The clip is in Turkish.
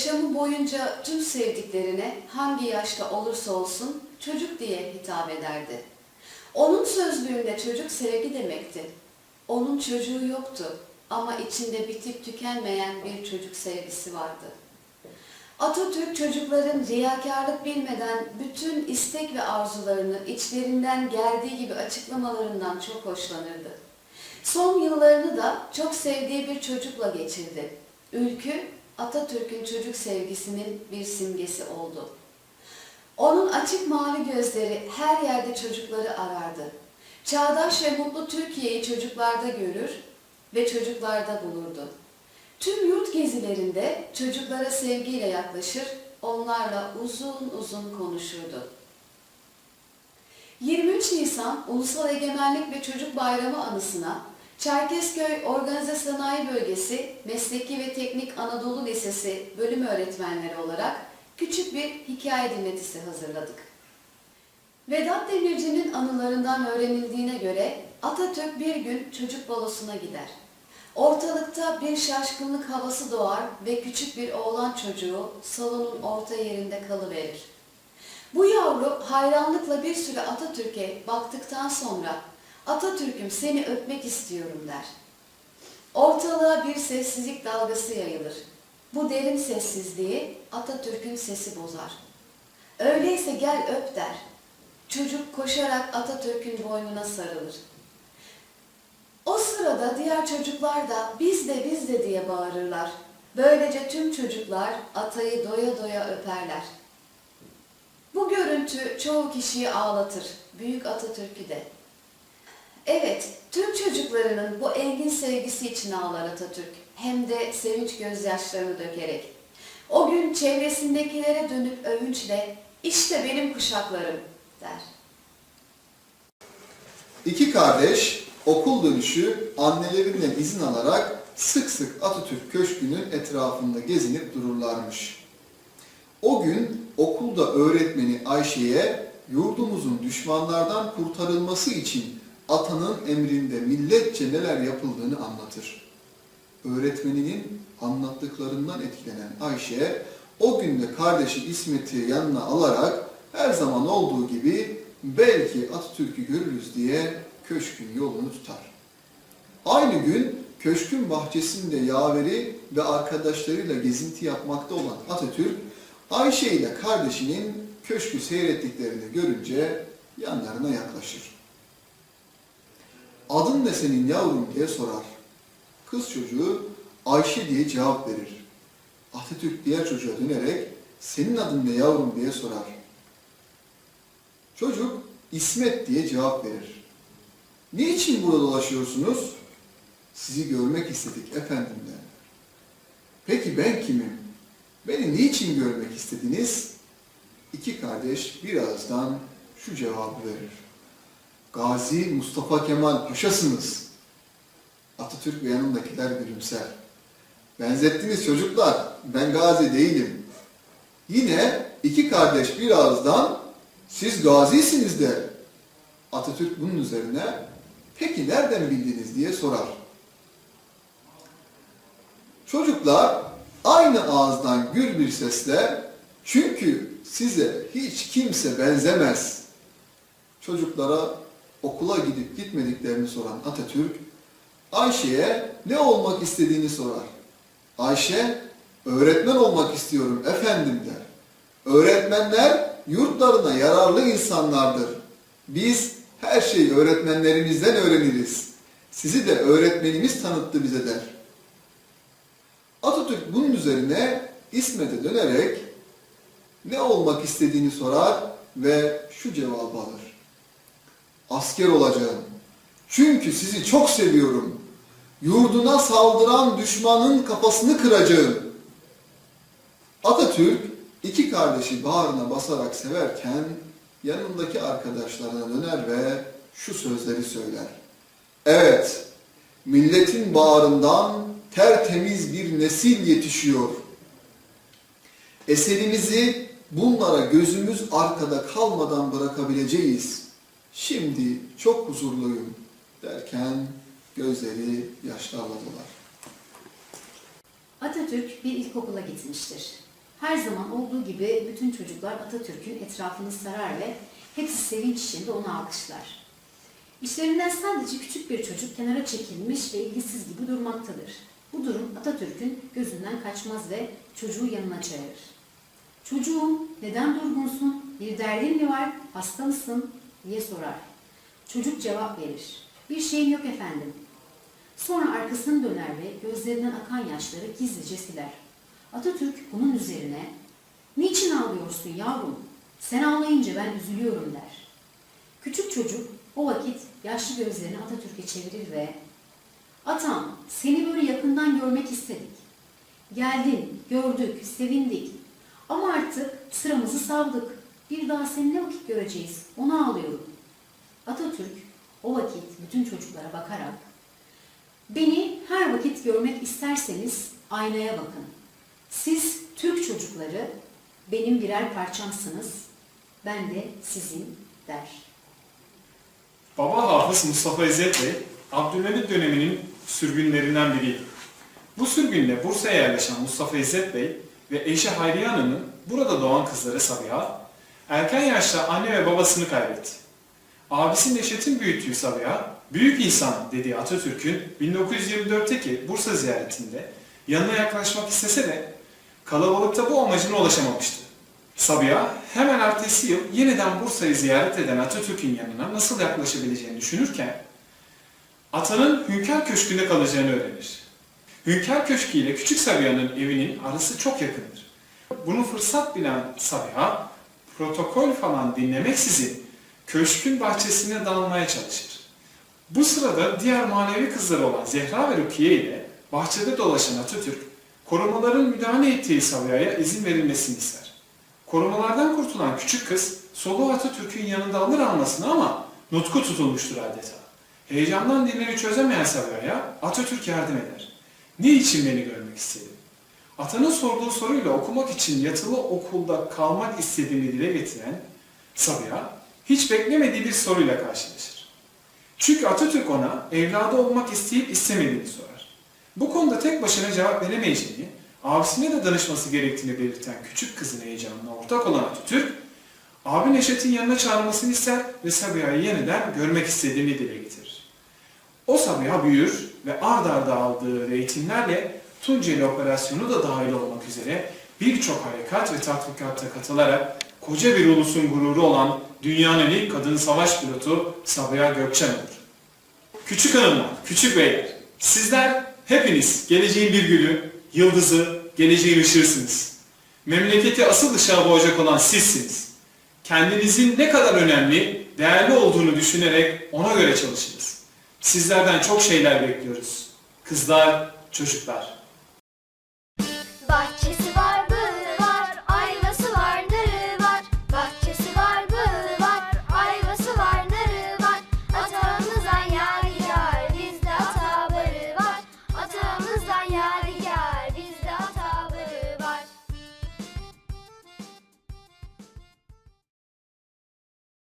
Yaşamı boyunca tüm sevdiklerine hangi yaşta olursa olsun çocuk diye hitap ederdi. Onun sözlüğünde çocuk sevgi demekti. Onun çocuğu yoktu ama içinde bitip tükenmeyen bir çocuk sevgisi vardı. Atatürk çocukların riyakarlık bilmeden bütün istek ve arzularını içlerinden geldiği gibi açıklamalarından çok hoşlanırdı. Son yıllarını da çok sevdiği bir çocukla geçirdi. Ülkü, Atatürk'ün çocuk sevgisinin bir simgesi oldu. Onun açık mavi gözleri her yerde çocukları arardı. Çağdaş ve mutlu Türkiye'yi çocuklarda görür ve çocuklarda bulurdu. Tüm yurt gezilerinde çocuklara sevgiyle yaklaşır, onlarla uzun uzun konuşurdu. 23 Nisan Ulusal Egemenlik ve Çocuk Bayramı anısına Çerkezköy Organize Sanayi Bölgesi Mesleki ve Teknik Anadolu Lisesi bölüm öğretmenleri olarak küçük bir hikaye dinletisi hazırladık. Vedat Demirci'nin anılarından öğrenildiğine göre Atatürk bir gün çocuk balosuna gider. Ortalıkta bir şaşkınlık havası doğar ve küçük bir oğlan çocuğu salonun orta yerinde kalıverir. Bu yavru hayranlıkla bir süre Atatürk'e baktıktan sonra Atatürk'üm seni öpmek istiyorum der. Ortalığa bir sessizlik dalgası yayılır. Bu derin sessizliği Atatürk'ün sesi bozar. Öyleyse gel öp der. Çocuk koşarak Atatürk'ün boynuna sarılır. O sırada diğer çocuklar da biz de biz de diye bağırırlar. Böylece tüm çocuklar atayı doya doya öperler. Bu görüntü çoğu kişiyi ağlatır. Büyük Atatürk'ü de. Evet, tüm çocuklarının bu engin sevgisi için ağlar Atatürk. Hem de sevinç gözyaşlarını dökerek. O gün çevresindekilere dönüp övünçle işte benim kuşaklarım der. İki kardeş okul dönüşü annelerinden izin alarak sık sık Atatürk Köşkü'nün etrafında gezinip dururlarmış. O gün okulda öğretmeni Ayşe'ye yurdumuzun düşmanlardan kurtarılması için atanın emrinde milletçe neler yapıldığını anlatır. Öğretmeninin anlattıklarından etkilenen Ayşe o günde kardeşi İsmet'i yanına alarak her zaman olduğu gibi belki Atatürk'ü görürüz diye köşkün yolunu tutar. Aynı gün köşkün bahçesinde yaveri ve arkadaşlarıyla gezinti yapmakta olan Atatürk, Ayşe ile kardeşinin köşkü seyrettiklerini görünce yanlarına yaklaşır. Adın ne senin yavrum diye sorar. Kız çocuğu Ayşe diye cevap verir. Atatürk diğer çocuğa dönerek senin adın ne yavrum diye sorar. Çocuk İsmet diye cevap verir. Niçin burada dolaşıyorsunuz? Sizi görmek istedik efendim der. Peki ben kimim? Beni niçin görmek istediniz? İki kardeş birazdan şu cevabı verir. Gazi Mustafa Kemal Paşa'sınız. Atatürk ve yanındakiler gülümser. Benzettiniz çocuklar, ben gazi değilim. Yine iki kardeş bir ağızdan siz gazisiniz der. Atatürk bunun üzerine peki nereden bildiniz diye sorar. Çocuklar aynı ağızdan gür bir sesle çünkü size hiç kimse benzemez. Çocuklara okula gidip gitmediklerini soran Atatürk Ayşe'ye ne olmak istediğini sorar. Ayşe öğretmen olmak istiyorum efendim der. Öğretmenler yurtlarına yararlı insanlardır. Biz her şeyi öğretmenlerimizden öğreniriz. Sizi de öğretmenimiz tanıttı bize der. Atatürk bunun üzerine İsmet'e dönerek ne olmak istediğini sorar ve şu cevabı alır. Asker olacağım. Çünkü sizi çok seviyorum. Yurduna saldıran düşmanın kafasını kıracağım. Atatürk iki kardeşi bağrına basarak severken yanındaki arkadaşlarına döner ve şu sözleri söyler. Evet, milletin bağrından tertemiz bir nesil yetişiyor. Eserimizi bunlara gözümüz arkada kalmadan bırakabileceğiz. Şimdi çok huzurluyum derken gözleri yaşlarla dolar. Atatürk bir ilkokula gitmiştir. Her zaman olduğu gibi bütün çocuklar Atatürk'ün etrafını sarar ve hepsi sevinç içinde onu alkışlar. İşlerinden sadece küçük bir çocuk kenara çekilmiş ve ilgisiz gibi durmaktadır. Bu durum Atatürk'ün gözünden kaçmaz ve çocuğu yanına çağırır. Çocuğum neden durgunsun, bir derdin mi var, hasta mısın diye sorar. Çocuk cevap verir. Bir şeyim yok efendim. Sonra arkasını döner ve gözlerinden akan yaşları gizlice siler. Atatürk bunun üzerine ''Niçin ağlıyorsun yavrum? Sen ağlayınca ben üzülüyorum.'' der. Küçük çocuk o vakit yaşlı gözlerini Atatürk'e çevirir ve ''Atam seni böyle yakından görmek istedik. Geldin, gördük, sevindik. Ama artık sıramızı savdık. Bir daha seni ne vakit göreceğiz? Onu ağlıyorum.'' Atatürk o vakit bütün çocuklara bakarak Beni her vakit görmek isterseniz aynaya bakın. Siz Türk çocukları benim birer parçamsınız. Ben de sizin der. Baba Hafız Mustafa İzzet Bey, Abdülhamit döneminin sürgünlerinden biriydi. Bu sürgünle Bursa'ya yerleşen Mustafa İzzet Bey ve eşi Hayriye Hanım'ın burada doğan kızları Sabiha, erken yaşta anne ve babasını kaybetti. Abisi Neşet'in büyüttüğü Sabiha, büyük insan dediği Atatürk'ün 1924'teki Bursa ziyaretinde yanına yaklaşmak istese de kalabalıkta bu amacına ulaşamamıştı. Sabiha hemen ertesi yıl yeniden Bursa'yı ziyaret eden Atatürk'ün yanına nasıl yaklaşabileceğini düşünürken atanın Hünkar Köşkü'nde kalacağını öğrenir. Hünkar Köşkü ile Küçük Sabiha'nın evinin arası çok yakındır. Bunu fırsat bilen Sabiha protokol falan dinlemeksizin köşkün bahçesine dalmaya çalışır. Bu sırada diğer manevi kızları olan Zehra ve Rukiye ile bahçede dolaşan Atatürk, korumaların müdahale ettiği Sabiha'ya izin verilmesini ister. Korumalardan kurtulan küçük kız soluğu Atatürk'ün yanında alır almasına ama nutku tutulmuştur adeta. Heyecandan dilleri çözemeyen Sabiha'ya Atatürk yardım eder. Ne için beni görmek istedin? Atanın sorduğu soruyla okumak için yatılı okulda kalmak istediğini dile getiren Sabiha hiç beklemediği bir soruyla karşılaşır. Çünkü Atatürk ona evladı olmak isteyip istemediğini sorar. Bu konuda tek başına cevap veremeyeceğini, abisine de danışması gerektiğini belirten küçük kızın heyecanına ortak olan Atatürk, abi Neşet'in yanına çağırmasını ister ve Sabiha'yı yeniden görmek istediğini dile getirir. O Sabiha büyür ve ard arda aldığı eğitimlerle Tunceli operasyonu da dahil olmak üzere birçok harekat ve tatbikatta katılarak koca bir ulusun gururu olan dünyanın ilk kadın savaş pilotu Sabiha Gökçen olur. Küçük hanımlar, küçük beyler, sizler hepiniz geleceğin bir gülü, yıldızı, geleceğin ışığısınız. Memleketi asıl ışığa boğacak olan sizsiniz. Kendinizin ne kadar önemli, değerli olduğunu düşünerek ona göre çalışınız. Sizlerden çok şeyler bekliyoruz. Kızlar, çocuklar.